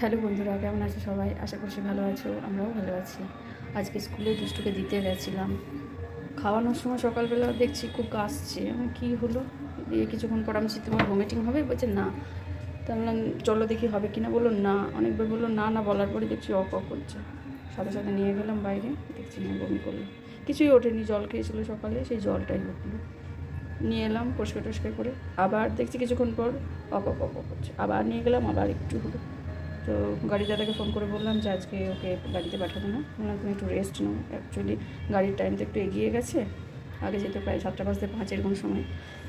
Hello বন্ধুরা, কেমন আছো সবাই? আশা করছি ভালো আছো, আমরাও ভালো আছি। আজকে স্কুলে দুষ্টুকে দিতে গেছিলাম। খাওয়ানোর সময় সকালবেলা দেখছি খুব কাশছে। কী হলো? দিয়ে কিছুক্ষণ পর আমি তোমার ভমিটিং হবে? বলছে, না। তা বললাম, চলো দেখি হবে কি না বলল, না। অনেকবার বলল, না না। বলার পরে দেখছি অক করছে। সাথে সাথে নিয়ে গেলাম বাইরে, দেখছি না, বমি করল। কিছুই ওঠেনি, জল খেয়েছিলো সকালে, সেই জলটাই উঠল। নিয়ে এলাম পরিষ্কার টরিষ্কার করে। আবার দেখছি কিছুক্ষণ পর অক অক করছে। আবার নিয়ে গেলাম, আবার একটু হলো। তো গাড়ি দাদাকে ফোন করে বললাম যে আজকে ওকে বাড়িতে পাঠাবো না। বললাম, তুমি একটু রেস্ট নাও অ্যাকচুয়ালি গাড়ির টাইম তো একটু এগিয়ে গেছে। আগে যেহেতু প্রায় সাতটা বাজতে পাঁচ এরকম সময়,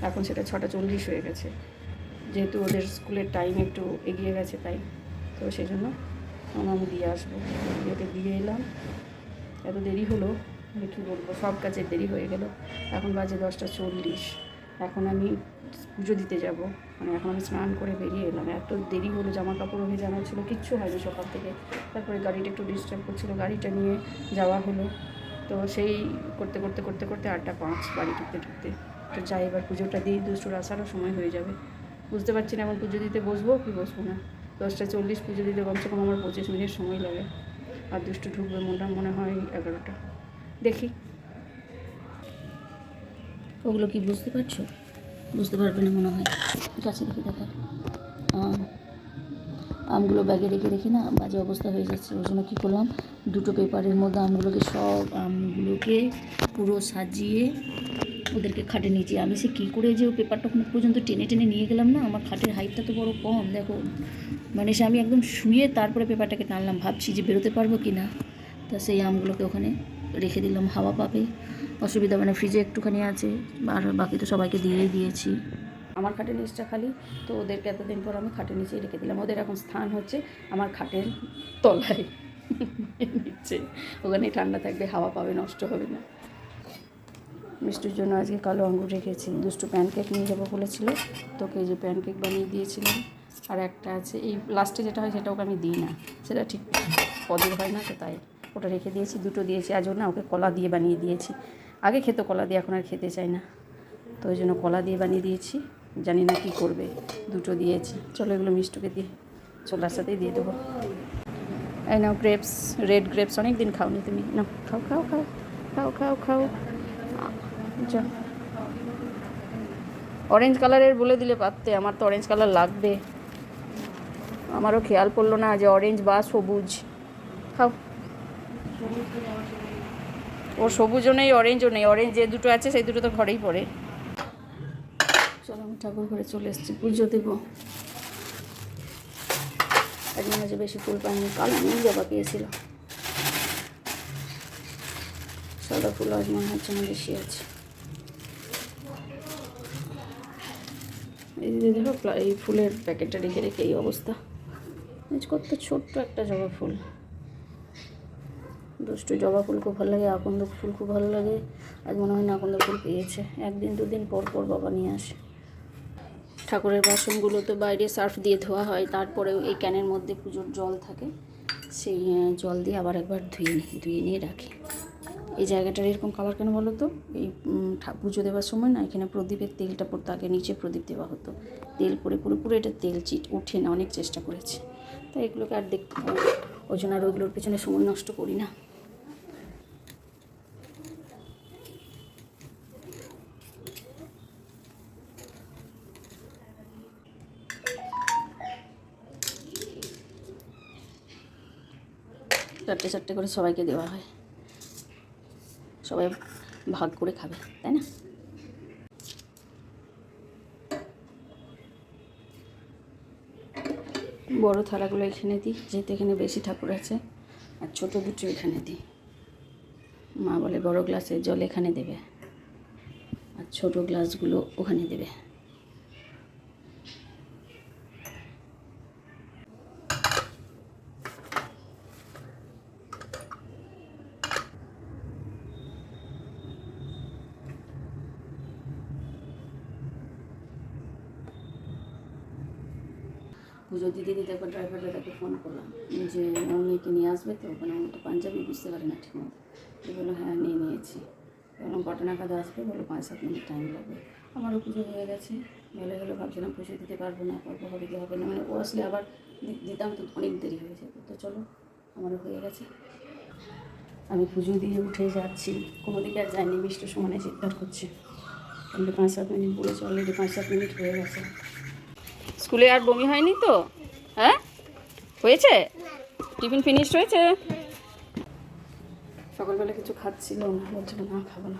এখন সেটা ছটা চল্লিশ হয়ে গেছে। যেহেতু ওদের স্কুলের টাইম একটু এগিয়ে গেছে তাই। তো সেই জন্য আমি দিয়ে আসব। ওকে দিয়ে এলাম। এত দেরি হলো, আমি কী বলব? সব কাজের দেরি হয়ে গেল। এখন বাজে দশটা চল্লিশ। এখন আমি পুজো দিতে যাব। মানে এখন আমি স্নান করে বেরিয়ে এলাম। এত দেরি হলো জামা কাপড়ও ভেজানো ছিল, কিচ্ছু হয়নি সকাল থেকে। তারপরে গাড়িটা একটু ডিস্টার্ব করছিল, গাড়িটা নিয়ে যাওয়া হলো। তো সেই করতে করতে করতে করতে আটটা পাঁচ, বাড়ি ঢুকতে ঢুকতে। তো যাই, এবার পুজোটা দিই, দুষ্টুর আসারও সময় হয়ে যাবে। বুঝতে পারছি না এখন পুজো দিতে বসবো কি বসবো না। দশটা চল্লিশ পুজো দিতে কমসে কম আমার পঁচিশ মিনিট সময় লাগে। আর দুষ্টু ঢুকবে মনটা মনে হয় এগারোটা। দেখি। ওগুলো কি বুঝতে পারছ? বুঝতে পারবে না মনে হয়। কাছে দেখে দেখা। আম, আমগুলো ব্যাগে রেখে রেখে না, বাজে অবস্থা হয়ে যাচ্ছে। ওই জন্য কী করলাম, দুটো পেপারের মধ্যে আমগুলোকে সব আমগুলোকে পুরো সাজিয়ে ওদেরকে খাটে নিয়েছি। আমি সে কী করে যে পেপারটা ওখানে পর্যন্ত টেনে টেনে নিয়ে গেলাম না? আমার খাটের হাইটটা তো বড় কম, দেখো। মানে সে আমি একদম শুয়ে তারপরে পেপারটাকে টানলাম। ভাবছি যে বেরোতে পারব কি না তা সেই আমগুলোকে ওখানে রেখে দিলাম। হাওয়া পাবে। অসুবিধা মানে ফ্রিজে একটুখানি আছে, আর বাকি তো সবাইকে দিয়েই দিয়েছি। আমার খাটের নিচটা খালি, তো ওদেরকে এতদিন পর আমি খাটের নিচেই রেখে দিলাম। ওদের এখন স্থান হচ্ছে আমার খাটের তলায়, নিচে। ওখানে ঠান্ডা থাকবে, হাওয়া পাবে, নষ্ট হবে না। মিষ্টির জন্য আজকে কালো আঙ্গুর রেখেছি। দুষ্টু প্যানকেক নিয়ে যাব বলেছিল, তোকে যে প্যানকেক বানিয়ে দিয়েছিলাম। আর একটা আছে, এই লাস্টে যেটা হয় সেটা ওকে আমি দিই না। সেটা ঠিক পদের হয় না, তো তাই। ওটা রেখে দিয়েছি, দুটো দিয়েছি আজও না ওকে কলা দিয়ে বানিয়ে দিয়েছি। আগে খেতো কলা দিয়ে, এখন আর খেতে চাই না। তো ওই জন্য কলা দিয়ে বানিয়ে দিয়েছি, জানি না কী করবে, দুটো দিয়েছি। চলো এগুলো মিষ্টুকে দিয়ে ছোলার সাথেই দিয়ে দেবো। এই নাও গ্রেপস রেড গ্রেপস অনেক দিন খাওনি তুমি। না খাও খাও খাও খাও খাও খাও। অরেঞ্জ কালারের বলে দিলে পারতে, আমার তো অরেঞ্জ কালার লাগবে। আমারও খেয়াল পড়ল না যে অরেঞ্জ বা সবুজ। খাও। ওর সবুজও নেই অরেঞ্জও নেই। অরেঞ্জ যে দুটো আছে, সেই দুটো তো ঘরেই পড়ে। চলো, আমি ঠাকুর ঘরে চলে এসেছি পুজো দেবো। মনে হচ্ছে বেশি ফুল পাইনি, কাল নীল জবা পেয়েছিল সাদা ফুল আজ মনে হচ্ছে না বেশি আছে। এই যে দেখো এই ফুলের প্যাকেটটা রেখে রেখে এই অবস্থা। কত ছোট্ট একটা জবা ফুল। দুষ্টু জবা ফুল খুব ভালো লাগে, আকন্দ ফুল খুব ভালো লাগে। আজ মনে হয় না আকন্দ ফুল পেয়েছে। একদিন দুদিন পর পর বাবা নিয়ে আসে। ঠাকুরের বাসনগুলো তো বাইরে সার্ফ দিয়ে ধোয়া হয়, তারপরেও এই ক্যানের মধ্যে পুজোর জল থাকে। সেই জল দিয়ে আবার একবার ধুয়ে নিই ধুয়ে নিয়ে রাখি। এই জায়গাটার এরকম কালার কেন বলো তো? এই পুজো দেওয়ার সময় না এখানে প্রদীপের তেলটা পড়তো, আগে নিচে প্রদীপ দেওয়া হতো। তেল পরে পুরোপুরি এটা তেল চিট, উঠে না, অনেক চেষ্টা করেছে। তাই এগুলোকে আর দেখতে না। ওই জন্য আর ওইগুলোর পেছনে সময় নষ্ট করি না। চারটে চারটে করে সবাইকে দেওয়া হয়। সবাই ভাগ করে খাবে, তাই না? বড় থালাগুলো এখানে দিই, যেহেতু এখানে বেশি ঠাকুর আছে, আর ছোটো দুটো এখানে দিই। মা বলে বড় গ্লাসের জল এখানে দেবে, আর ছোটো গ্লাসগুলো ওখানে দেবে। পুজো দিতে দিতে একবার ড্রাইভার দাদাকে ফোন করলাম। যে অমনিকে নিয়ে আসবে তো? ওখানে আমার তো পাঞ্জাবি বুঝতে পারে না ঠিক মতো। তো বলল হ্যাঁ নিয়ে নিয়েছি। বললাম, কটা নাগাদ আসবে? বলল, পাঁচ সাত মিনিট টাইম লাগবে। আমারও পুজো হয়ে গেছে। ভালো হলে, ভাবছিলাম পুজো দিতে পারব না পারব হবে কি হবে না মানে ও আসলে আবার দিতাম তো অনেক দেরি হয়ে যাবে। তো চলো, আমারও হয়ে গেছে। আমি পুজো দিয়ে উঠে যাচ্ছি। কোনো দিকে আর যাইনি, মিষ্ট সমানে চিৎকার করছে। অলরেডি পাঁচ সাত মিনিট বলেছে অলরেডি পাঁচ সাত মিনিট হয়ে গেছে। স্কুলে আর বমি হয়নি তো? হ্যাঁ? হয়েছে? টিফিন ফিনিশ হয়েছে? সকালবেলা কিছু খাচ্ছিল না বলছিল না খাব না।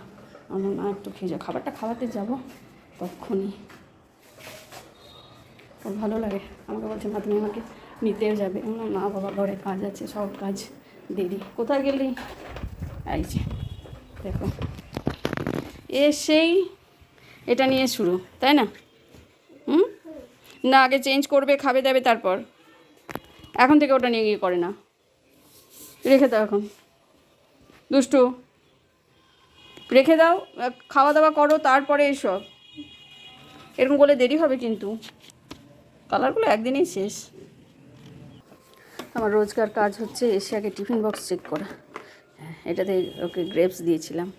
আমার না একটু খেয়ে যাও খাবারটা খাওয়াতে যাব তখনই। ভালো লাগে। আমাকে বলছে, মা, তুমি আমাকে নিতেও যাবে। না বাবা, ঘরে কাজ আছে, সব কাজ দেরি কোথায় গেলি? এই যে, দেখো। এসেই এটা নিয়ে শুরু, তাই না? হুম? না আগে চেঞ্জ করবে খাবে দাবে তারপর। এখন থেকে ওটা নিয়ে গিয়ে করে না। রেখে দাও এখন। দুষ্টু রেখে দাও খাওয়া দাওয়া করো তারপরে এসব এরকম করলে দেরি হবে কিন্তু। কালারগুলো একদিনেই শেষ। আমার রোজকার কাজ হচ্ছে এসে আগে টিফিন বক্স চেক করা। হ্যাঁ, এটাতে ওকে গ্রেপস দিয়েছিলাম।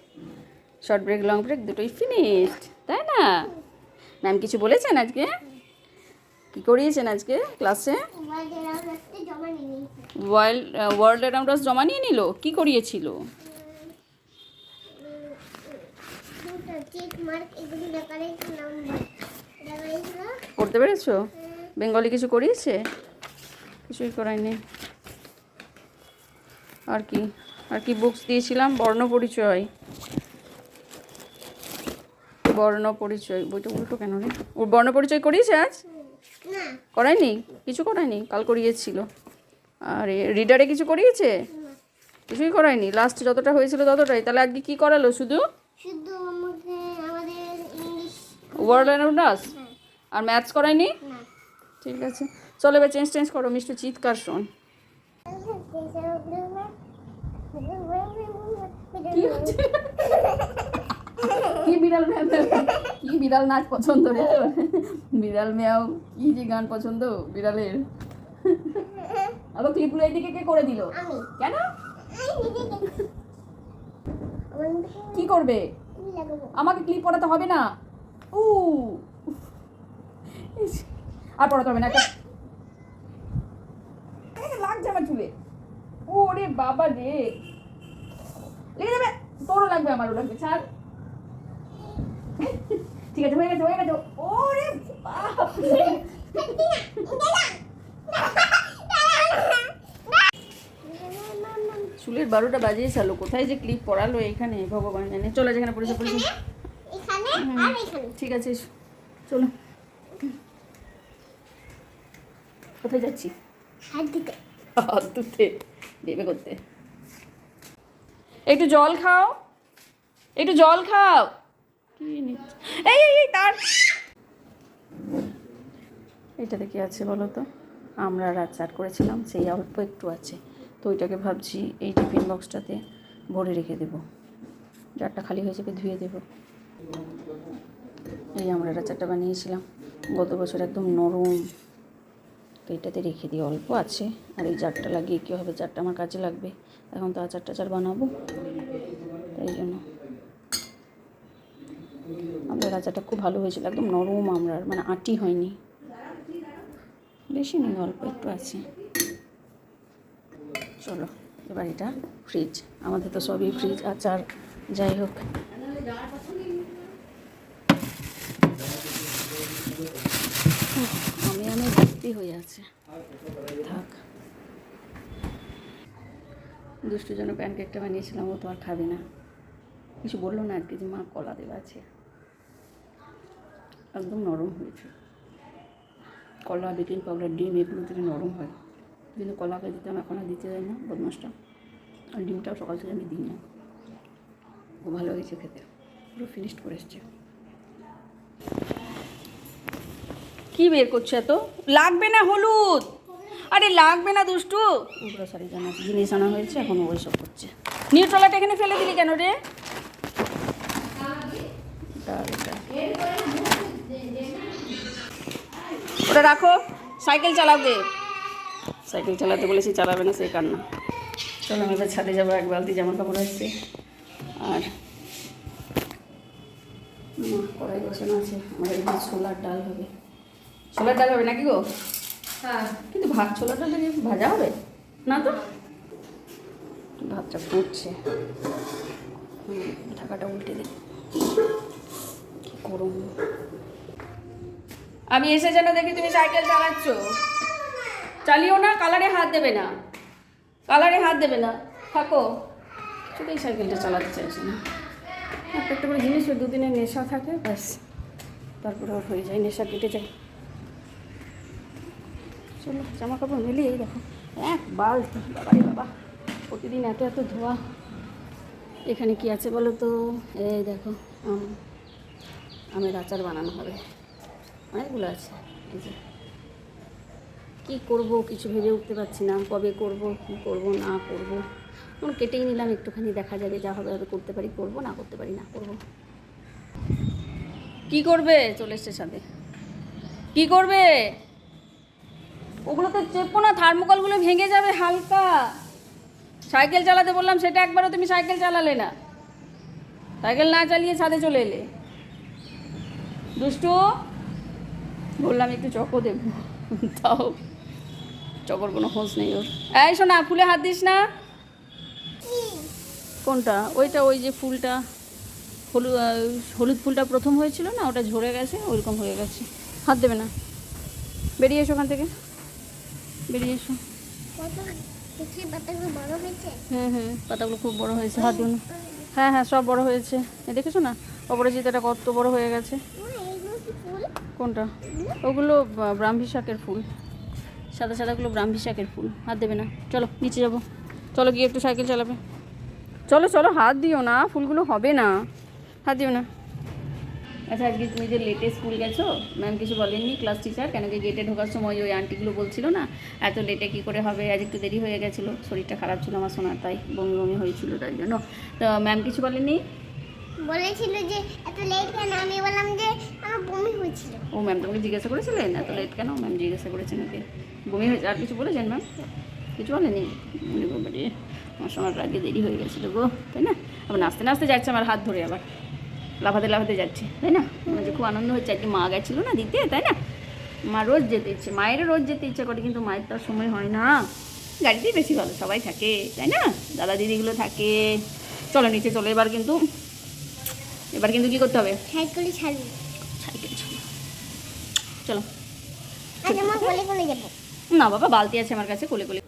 শর্ট ব্রেক লং ব্রেক দুটোই ফিনিশড তাই না? ম্যাম কিছু বলেছেন আজকে? কী করিয়েছেন আজকে ক্লাসে? ওয়ার্ল্ড ওয়ার্ল্ড অ্যারাউন্ড আস জমা নিয়ে নিল? কী করিয়েছিল? পড়তে পেরেছ? বেঙ্গলি কিছু করিয়েছে? কিছুই করায়নি আর কি আর কি বুকস দিয়েছিলাম? বর্ণ পরিচয়। বর্ণ পরিচয়, বইটা উল্টো কেন রে? ওর বর্ণ পরিচয় করিয়েছে আজ? করায়নি? কিছু করায়নি? কাল করিয়েছিল। আর রিডারে কিছু করিয়েছে? কিছুই করায়নি। লাস্ট যতটা হয়েছিল ততটাই। তাহলে আজকে কি করালো শুধু? ওয়ার্ল্ড অ্যারাউন্ড আস আর ম্যাথস করায়নি? ঠিক আছে। চলো এবার চেঞ্জ চেঞ্জ করো মিষ্টি চিৎকার শোন। কি হচ্ছে? কি বিড়াল কি বিড়াল নাচ পছন্দ রে? বিড়াল ম্যাও কি যে গান পছন্দ বিড়ালের? আবার ক্লিপগুলো এইদিকে কে করে দিল? কেন? কি করবে? আমাকে ক্লিপ পড়াতে হবে না। উ আর পড়াতে হবে না লাগছে আমার চুলে। ওরে বাবা রে। লেগে যাবে। তোরও লাগবে আমারও লাগবে। ছাড়। ঠিক আছে হয়ে গেছে হয়ে গেছে। ওরে বাপ চুলের বারোটা বাজিয়ে চালো কোথায় যে ক্লিপ পড়ালো এখানে ভগবান জানে। চলে যেখানে পড়েছে পড়েছে। ঠিক আছে চলো। কোথায় যাচ্ছি? হাত হাত ধুতে দেবে করতে। একটু জল খাও। একটু জল খাও। এটাতে কি আছে বলো তো? আমরা চাট করেছিলাম, সেই অল্প একটু আছে। তো ওইটাকে ভাবছি এই টিফিন বক্সটাতে ভরে রেখে দেবো। জারটা খালি হয়ে যাবে, ধুয়ে দেবো। এই আমরা আচারটা বানিয়েছিলাম। গত বছর একদম নরম। তো এটাতে রেখে দিই, অল্প আছে। আর এই জারটা লাগিয়ে কী হবে? জারটা আমার কাজে লাগবে। এখন তো আচার টাচার বানাবো। তাই জন্য। আমাদের আচারটা খুব ভালো হয়েছিল, একদম নরম আমরার মানে আটি হয়নি। বেশি নেই, অল্প একটু আছে। চলো, এবার এটা ফ্রিজ আমাদের তো সবই ফ্রিজ আচার, যাই হোক। আমি আমি ভর্তি হয়ে আছে। থাক। দুষ্টুর জন্য প্যানকেকটা বানিয়েছিলাম ও তো আর খাবে না। কিছু বলল না আজকে যে মা কলা দেওয়া আছে। একদম নরম হয়েছে। কলা, বেকিং পাউডার, ডিম, এগুলো থেকে নরম হয় কিন্তু কলাকে দিতাম এখন আর দিতে যায় না বদমাসটা আর ডিমটাও সকাল থেকে আমি দিই না। ও ভালো হয়েছে খেতে, পুরো ফিনিশড করে এসছে। কি বের করছ এত? লাগবে না হলুদ! আরে লাগবে না দুষ্টু! সারি জানা জিনিস আনা হয়েছে, এখন ওই সব করছে নিউট্রলাটা এখানে ফেলে দিলি কেন রে। ওটা রাখো। সাইকেল চালাবে। সাইকেল চালাতে বলেছি চালাবে না সেই কান্না। চলো আমি এবার ছাদে যাব এক বালতি জামা কাপড় আসছে। আর কড়াই বসানো আছে আমার এখানে ছোলার ডাল হবে। ছোলার ডাল হবে নাকি গো? হ্যাঁ। কিন্তু ভাত ছোলার ডাল কি ভাজা হবে? না তো? ভাতটা ফুটছে। হুম, ঢাকাটা উল্টে দিই কি গরম। আমি এসে যেন দেখি তুমি সাইকেল চালাচ্ছ। চালিও না, কালারে হাত দেবে না। কালারে হাত দেবে না। থাকো। শুধু এই সাইকেলটা চালাতে চাইছে না। একটা একটা করে জিনিস দুদিনের নেশা থাকে, ব্যাস। তারপরে ওর হয়ে যায়, নেশা কেটে যায়। চলো জামা কাপড় মেলি এই দেখো। এক বালতি, বাবারে বাবা। প্রতিদিন এত এত ধোয়া। এখানে কি আছে বলো তো? এই দেখো, আম আমের আচার বানানো হবে। অনেকগুলো আছে। এই যে। কী করব কিছু ভেবে উঠতে পারছি না। কবে করব, কি করব, না করব। এখন কেটেই নিলাম, একটুখানি দেখা যাবে যা হবে হবে করতে পারি, করব, না করতে পারি, না করব। কি করবে? চলে এসছে সাথে। কি করবে? ওগুলো তো চেপো না, থার্মোকলগুলো ভেঙে যাবে হালকা। সাইকেল চালাতে বললাম, সেটা একবারও তুমি সাইকেল চালালে না। সাইকেল না চালিয়ে ছাদে চলে এলে। দুষ্টু বললাম, একটু চকো দেব। তাও চকর কোনো হোঁশ নেই ওর। এই শোনা ফুলে হাত দিস না। কোনটা? ওইটা, ওই যে ফুলটা। হলুদ হলুদ ফুলটা প্রথম হয়েছিল না? ওটা ঝরে গেছে, ওইরকম হয়ে গেছে। হাত দেবে না। বেরিয়ে এসো ওখান থেকে। বেরিয়ে এসো। হ্যাঁ হ্যাঁ পাতাগুলো খুব বড় হয়েছে, হাত হ্যাঁ হ্যাঁ সব বড় হয়েছে। দেখেছ না? অপরাজিতাটা কত বড় হয়ে গেছে। কোনটা? ওগুলো ব্রাহ্মী শাকের ফুল। সাদা সাদাগুলো ব্রাহ্মী শাকের ফুল। হাত দেবে না। চলো, নিচে যাব। চলো গিয়ে একটু সাইকেল চালাবে। চলো চলো, হাত দিও না। ফুলগুলো হবে না। হাত দিও না। আচ্ছা আজকে তুমি যে লেটে স্কুল গেছো ম্যাম কিছু বলেননি ক্লাস টিচার কেন কি গেটে ঢোকার সময় ওই আন্টিগুলো বলছিল না? এত লেটে কি করে হবে? আজ একটু দেরি হয়ে গেছিল। শরীরটা খারাপ ছিল আমার শোনার তাই বমি বমি হয়েছিল তাই জন্য। তো ম্যাম কিছু বলেননি? বলেছিল যে, এত লেট কেন? আমি বললাম যে, আমার বমি হয়েছিল। ও ম্যাম তোমাকে জিজ্ঞাসা করেছিলেন এত লেট কেন? ম্যাম জিজ্ঞাসা করেছেন ওকে বমি হয়েছে? আর কিছু বলেছেন ম্যাম কিছু বলেনি? মনে করবে আমার সময় আগে দেরি হয়ে গেছিল গো। তাই না? আবার নাচতে নাচতে যাচ্ছে আমার হাত ধরে আবার। লাফাতে লাফাতে যাচ্ছে, তাই না? আমার যে খুব আনন্দ হচ্ছে, আজকে মা গেছিল না দিতে, তাই না? মা রোজ যেতে ইচ্ছে, মায়েরও রোজ যেতে ইচ্ছে করে, কিন্তু মায়ের তো সময় হয় না। গাড়িতেই বেশি ভালো, সবাই থাকে, তাই না? দাদা দিদিগুলো থাকে। চলো নিচে চলো, এবার কিন্তু এবার কিন্তু কী করতে হবে? সাইকেলে ছাড়বি। সাইকেল চলো। না বাবা বালতি আছে আমার কাছে কোলে কোলে।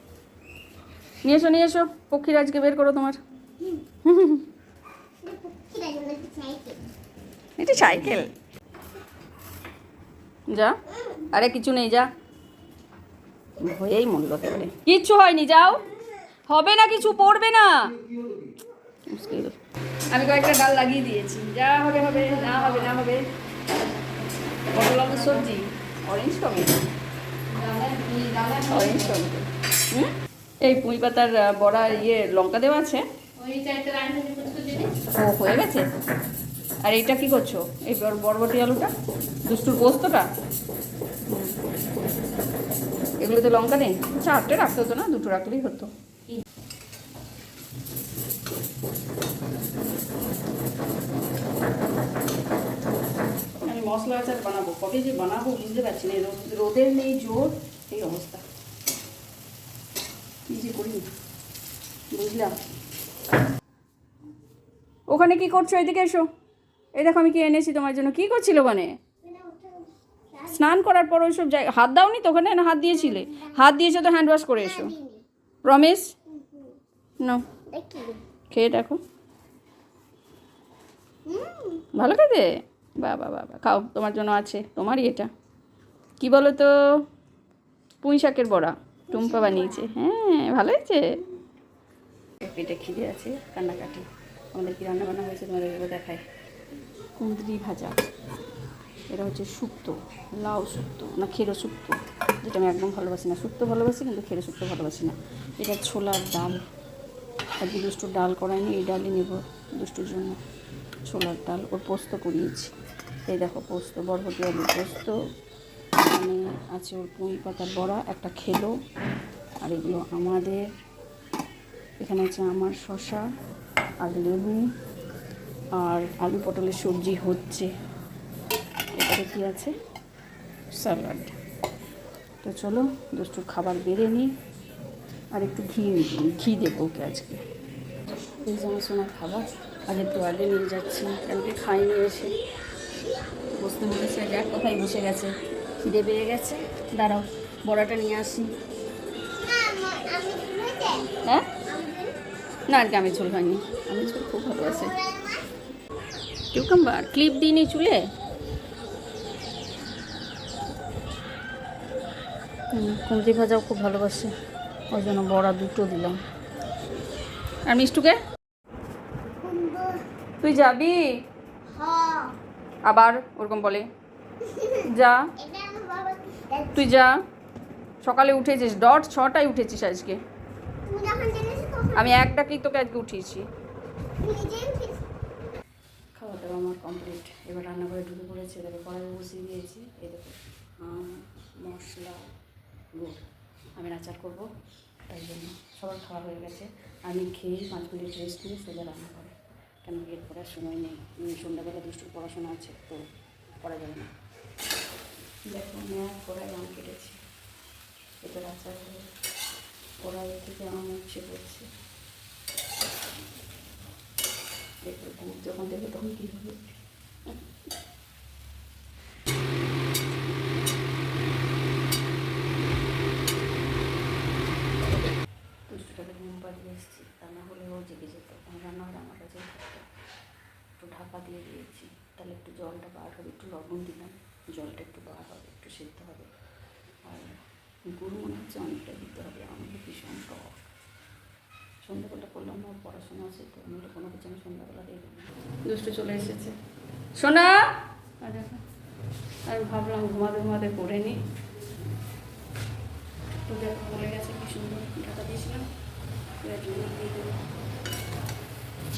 নিয়ে এসো নিয়ে এসো। পক্ষীর আজকে বের করো তোমার। সাইকেল। যা। আরে কিছু নেই যা। মরলো একেবারে। কিচ্ছু হয়নি যাও। হবে না কিছু পড়বে না। মুশকিল। আমি কয়েকটা ডাল লাগিয়ে দিয়েছি। যা হবে হবে না হবে না হবে। পটল আলুর সবজি? Orange tomato orange tomato hmm? এই পুঁই পাতার বড়া ইয়ে লঙ্কা দেওয়া আছে? ও হয়ে গেছে? আর এইটা কি করছ? এই বরবটি আলুটা? দুষ্টুর পোস্তটা? এগুলোতে লঙ্কা নেই? চারটে রাখতে হতো না? দুটো রাখলেই হতো। আমি মশলা আচার বানাবো কবে যে বানাবো বুঝতে পারছি না রোদ- রোদের নেই জোর এই অবস্থা। কি যে করি? বুঝলাম। ওখানে কি করছ? এদিকে এসো। এই দেখো আমি কি এনেছি তোমার জন্য। কি করছিল ওখানে? স্নান করার পর ওইসব জায়গা হাত দাওনি তো ওখানে? না হাত দিয়েছিলে। হাত দিয়েছ তো হ্যান্ড ওয়াশ করে এসো। প্রমিস? না খেয়ে দেখো। ভালো খেতে? বাবা বাবা খাও, তোমার জন্য আছে। তোমারই এটা। কি বলো তো পুঁই শাকের বড়া। টুম্পা বানিয়েছে। হ্যাঁ ভালো হয়েছে। পেটে খিদে আছে, কান্নাকাটি। আমাদের কি রান্না বান্না হয়েছে তোমাদের দেখায় কুঁদরি ভাজা। এটা হচ্ছে শুক্তো লাউ শুক্তো না খেরো শুক্তো যেটা আমি একদম ভালোবাসি না। শুক্তো ভালোবাসি, কিন্তু খেরো শুক্তো ভালোবাসি না। এটা ছোলার ডাল। আজকে দুষ্টুর ডাল করায়নি, এই ডালই নেব দুষ্টুর জন্য। ছোলার ডাল, ওর পোস্ত করিয়েছি। এই দেখো পোস্ত, বরবটি আলু পোস্ত। এখানে আছে ওর পুঁই পাতার বড়া, একটা খেলো, আর এগুলো আমাদের। এখানে আছে আমার শশা আর লেবু, আর আলু পটলের সবজি হচ্ছে। এবারে কি আছে? স্যালাড। তো চলো, দুষ্টুর খাবার বেড়ে নিই, আর একটু ঘি ঘি দেবো ওকে আজকে। এই যে আমার সোনার খাবার। আগে তোয়ালে নিয়ে যাচ্ছি, কালকে নিয়ে এসে। বসতে বলেছে আজ এক কথাই বসে গেছে? খিদে পেয়ে গেছে? দাঁড়াও, বড়াটা নিয়ে আসি। হ্যাঁ? না আজকে আমি চুল হয়নি। আমি চুল খুব ভালোবাসে মা কিউকাম্বার, ক্লিপ দিইনি চুলে? কুমড়ি ভাজাও খুব ভালোবাসে। ওই জন্য বড়া দুটো দিলাম। আর মিষ্টুকে? তুই যাবি? আবার ওরকম বলে। যা। তুই যা। সকালে উঠেছিস ডট ছটায় উঠেছিস আজকে। আমি এক ডাকলেই তোকে আজকে উঠিয়েছি। খাওয়া দাওয়া আমার কমপ্লিট এবার রান্না করে ঢুকে পড়েছে এবারে কড়াই বসিয়ে দিয়েছি। এই দেখো আম, মশলা গুড়। আমি আচার করব তাই জন্য সবার খাওয়া হয়ে গেছে। আমি খেয়ে পাঁচ মিনিট রেস্ট নিয়ে সোজা রান্না করে কেন কি করার সময় নেই? সন্ধ্যাবেলা দুষ্টুর পড়াশোনা আছে, তো করা যাবে না। দেখো আমি এক কড়াই আম কেটেছি। এবার আচার করে কড়াই থেকে আম উঠছে পড়ছে দেখো যখন দেখো তখন কী হবে দুষ্টটাকে ঘুম পাড়িয়ে এসেছি তা না হলে ও জেগে যেত আমি রান্নাঘরে আমার কাছেই থাকতো একটু ঢাকা দিয়ে দিয়েছি তাহলে একটু জলটা বার হবে একটু লবণ দিলাম জলটা একটু বার হবে একটু সেদ্ধ হবে আর গুড় মনে হচ্ছে অনেকটা দিতে হবে আমাদের ভীষণ টক সন্ধ্যাবেলা করলাম না ওর পড়াশোনা আছে তো আমি কোনো কিছু আমি সন্ধ্যাবেলা দুষ্টু চলে এসেছে। দেখো, আমি ভাবলাম ঘুমাতে ঘুমাতে করে তো দেখো বলে গেছে কি সুন্দর ঢাকা দিয়েছিলাম।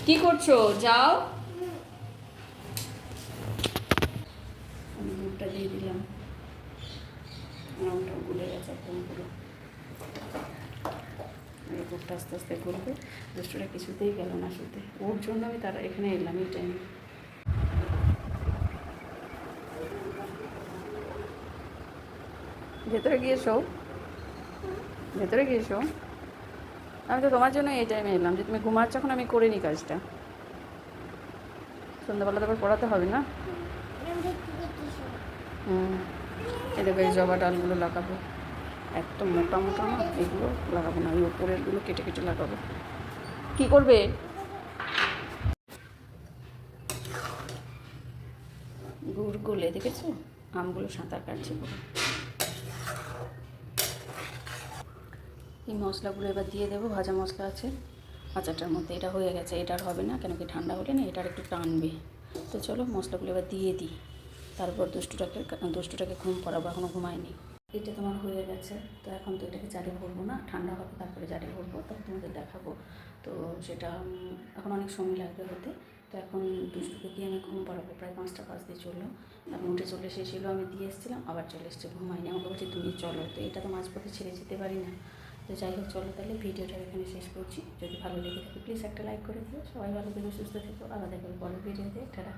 কি করছ? যাও। আমি দুধটা দিয়ে দিলাম। আমটাও গুলে গেছে একদম পুরো। দুধটা আস্তে আস্তে করবে। দুষ্টটা কিছুতেই গেল না শুতে। ওর জন্য আমি তারা এখানে এলাম, এই টাইমে ভেতরে গিয়ে শো ভেতরে গিয়ে শো আমি তো তোমার জন্য এই টাইমে এলাম, যে তুমি ঘুমাচ্ছ এখন, আমি করে নিই কাজটা। সন্ধ্যাবেলা তো আবার পড়াতে হবে না? হুম। এই দেখো, এই জবা ডালগুলো লাগাবো। একদম মোটা মোটা না, এগুলো লাগাবো না ওই ওপরেরগুলো কেটে কেটে লাগাবো। কি করবে? গুড় গলে, দেখেছ? আমগুলো সাঁতার কাটছে পুরো। এই মশলাগুলো এবার দিয়ে দেবো, ভাজা মশলা আছে। আচারটার মধ্যে এটা হয়ে গেছে, এটা আর হবে না, কেন কি ঠান্ডা হলে না এটা আর একটু টানবে। তো চলো মশলাগুলো এবার দিয়ে দিই। তারপর দুষ্টুটাকে দুষ্টুটাকে ঘুম পড়াবো এখনও ঘুমায়নি। এটা তোমার হয়ে গেছে। তো এখন তো এটাকে জারে ভরবো না, ঠান্ডা হবে তারপরে জারে ভরবো। তখন তোমাদের দেখাবো। তো সেটা এখন অনেক সময় লাগবে হতে। তো এখন দুষ্টুকে দিয়ে আমি ঘুম পড়াবো, প্রায় পাঁচটা পাঁচ দিয়ে চলল। এখন উঠে চলে এসেছিল, আমি দিয়ে এসেছিলাম, আবার চলে এসছে ঘুমাইনি আমাকে বলছে, তুমি চলো। তো এটা তো মাঝপথে ছেড়ে যেতে পারি না। তো যাই হোক, চলো তাহলে ভিডিওটা এখানে শেষ করছি। যদি ভালো লেগে থাকে প্লিজ একটা লাইক করে দিও। সবাই ভালো থেকে, সুস্থ থেকো। আলাদা করে পরের ভিডিওতে। টাটা।